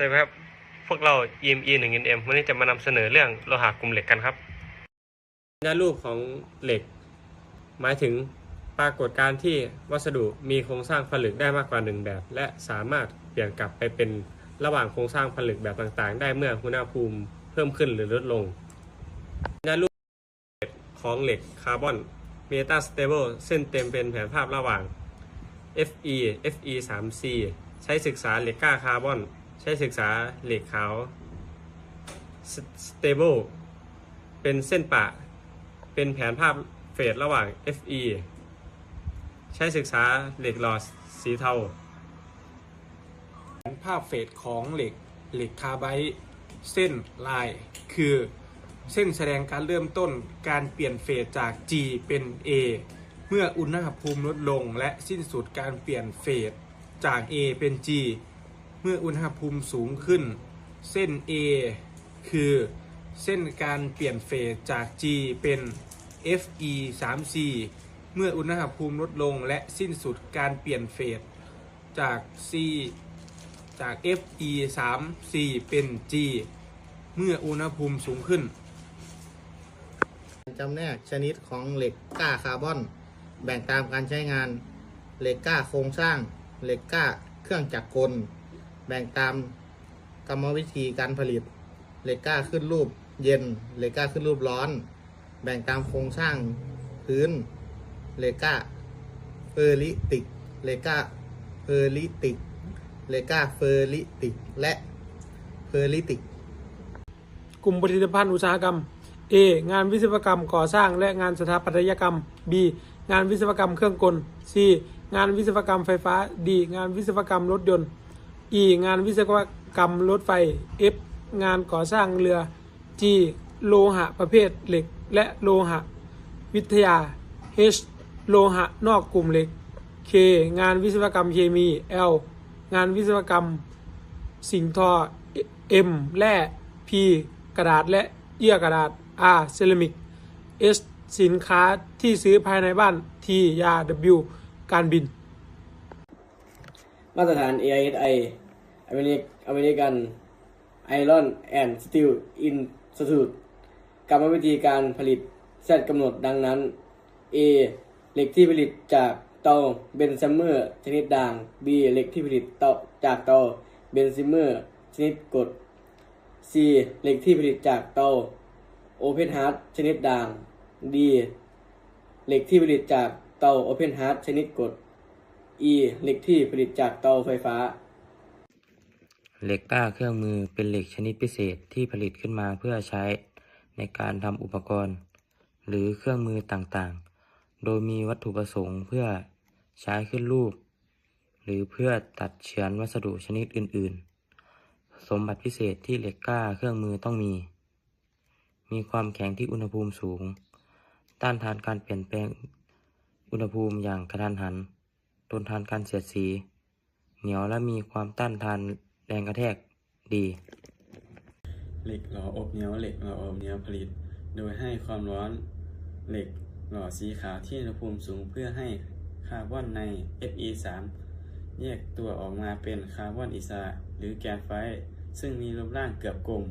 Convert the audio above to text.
สวัสดีครับ พวกเรา EME 1 NM วันนี้จะมานำเสนอเรื่องโลหะกลุ่มเหล็กกันครับหน้ารูปของเหล็ก หมายถึงปรากฏการณ์ที่วัสดุมีโครงสร้างผลึกได้มากกว่าหนึ่งแบบ และสามารถเปลี่ยนกลับไปเป็นระหว่างโครงสร้างผลึกแบบต่างๆ ได้เมื่ออุณหภูมิเพิ่มขึ้นหรือลดลงหน้ารูปของเหล็กคาร์บอนเมตาสเตเบิลเส้นเต็มเป็นแผนภาพระหว่าง Fe Fe 3 C ใช้ศึกษาเหล็กก้าคาร์บอน ใช้ศึกษาเหล็กขาว Stable เป็นเส้นปะ เป็นแผนภาพเฟสระหว่าง Fe ใช้ศึกษาเหล็กหลอดสีเทา แผนภาพเฟสของเหล็กเหล็กคาร์ไบต์เส้นลาย คือเส้นแสดงการเริ่มต้นการเปลี่ยนเฟสจาก G เป็น A เมื่ออุณหภูมิลดลงและสิ้นสุดการเปลี่ยนเฟสจาก A เป็น G เมื่ออุณหภูมิสูงขึ้น เส้น A คือเส้นการเปลี่ยนเฟสจาก G เป็น Fe 3 C เมื่ออุณหภูมิลดลงและสิ้นสุดการเปลี่ยนเฟสจาก C จาก Fe 3 C เป็น G เมื่ออุณหภูมิสูงขึ้นจำแนกชนิดของเหล็กกล้าคาร์บอน แบ่งตามการใช้งาน เหล็กกล้าโครงสร้าง เหล็กกล้าเครื่องจักรกล แบ่งตามกรรมวิธีการผลิตเหล็กก้าขึ้นรูปเย็นเหล็กก้าขึ้นรูปร้อน แบ่งตามโครงสร้างพื้นเหล็กก้าเฟอร์ลิติกเหล็กก้าเฟอร์ลิติกเหล็กก้าเฟอร์ลิติกและเฟอร์ลิติกกลุ่มผลิตภัณฑ์อุตสาหกรรม A งานวิศวกรรมก่อสร้างและงานสถาปัตยกรรม B งานวิศวกรรมเครื่องกล C งานวิศวกรรมไฟฟ้า D งานวิศวกรรมรถยนต์ E งานวิศวกรรมรถไฟ F งานก่อสร้างเรือ G โลหะประเภทเหล็ก และโลหะ วิทยา H โลหะนอกกลุ่มเหล็ก K งานวิศวกรรมเคมี L งานวิศวกรรม สิ่งทอ M แร่ P กระดาษและเยื่อกระดาษ R เซรามิก S สินค้าที่ซื้อภายในบ้าน T ยา W การบิน มาตรฐาน AISI อเมริกอเมริกัน Iron and Steel Institute กรรมวิธีการผลิตแซดกำหนดดังนั้น A เหล็กที่ผลิตจากเตาเบนซัมเมอร์ชนิดด่าง B เหล็กที่ผลิตเตาจากเตาเบนซิมเมอร์ชนิดกด C เหล็กที่ผลิตจากเตาโอเพนฮาร์ดชนิดด่าง D เหล็กที่ผลิตจากเตาโอเพนฮาร์ดชนิดกด E เหล็กที่ผลิตจากเตาไฟฟ้า เหล็กกล้าเครื่องมือเป็นเหล็กชนิดพิเศษที่ผลิตขึ้นมาเพื่อใช้ในการทำอุปกรณ์ หรือเครื่องมือต่างๆ โดยมีวัตถุประสงค์เพื่อใช้ขึ้นรูป หรือเพื่อตัดเฉือนวัสดุชนิดอื่น ๆ สมบัติพิเศษที่เหล็กกล้าเครื่องมือต้องมี มีความแข็งที่อุณหภูมิสูง ต้านทานการเปลี่ยนแปลงอุณหภูมิอย่างกระทันหัน ทนทานการเสียดสี เหนียวและมีความต้านทานแรงกระแทกดี เหล็กหล่ออบเหนียวเหล็กหล่ออบเหนียวผลิต โดยให้ความร้อนเหล็กหล่อสีขาวที่อุณหภูมิสูงเพื่อให้คาร์บอนใน Fe3 แยกตัวออกมาเป็นคาร์บอนอิสระหรือแกนไฟต์ซึ่งมีรูปร่างเกือบกลม